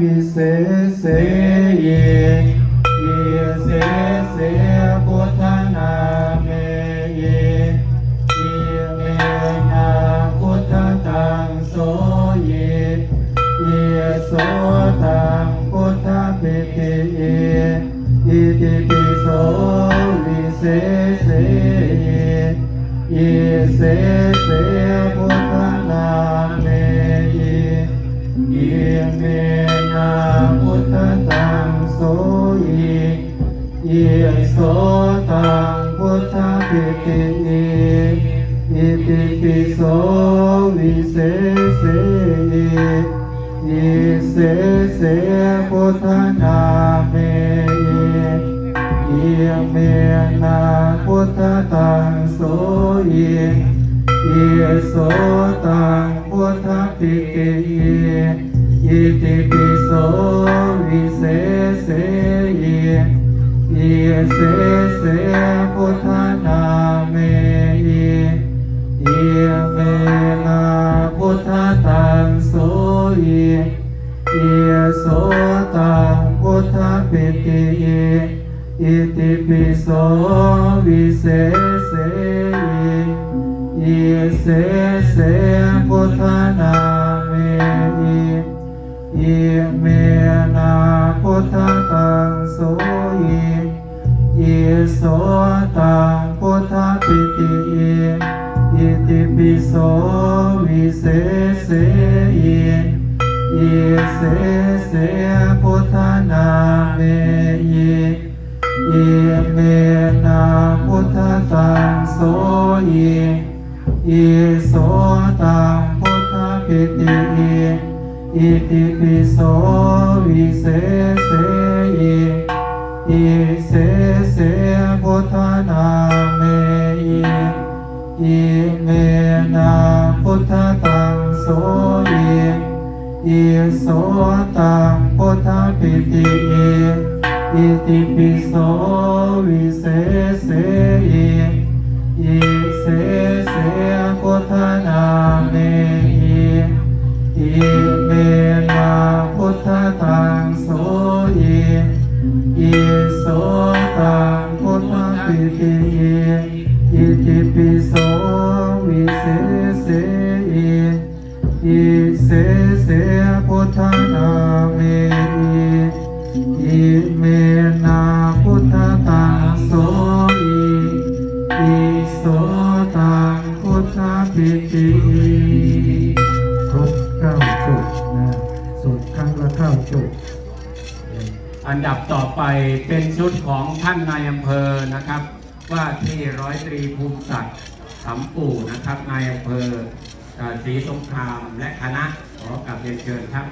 วิเศษเสเยเยเสเสพุทธนาเมเยเยเมนาพุทธตังโสเยเยโสตังพุทธปิติเยอิติปิโสวิเศษเสเยเยเสเสพุทธนาเมเยเยเมนาพุทธตังโสยิเยโสตังพุทธปิติเยอิติปิโสวิเศษเสเยเยเสเสพุทธนาเมเยเยเมนาพุทธตังโสยิเยโสตังพุทธปิติเย อิติปิโสวิเศษเสเยเยเสเสพุทธนาเมเยเยเมนาพุทธตังโสเยเยโสตังพุทธปิติเยอิติปิโสวิเศษเสเยเยเสเสพุทธนาเมเย เยเมนาพุทธตังโสเยเยโสตังพุทธปิติเยอิติปิโสวิเศเสเยเยเสเสพุทธนาเมเยเยเมนาพุทธตังโสเยเยโสตังพุทธปิติเย อิติปิโสวิเศษเสเยอิเสเสพุทธนาเมเยอิเมนาพุทธตังโสเยอิโสตังพุทธปิติเยอิติปิโสวิเศษเสเยอิเส อิโสตังพุทธปิติเยอิติปิโสวิเศษเสเยอิเสเสพุ อันดับต่อไปเป็นชุดของท่านนายอำเภอนะครับ ว่าที่ร้อยตรีภูมิศักดิ์สำปู่นะครับนายอำเภอเอ่อศรีสงครามและคณะขอกลับเรียนเชิญครับ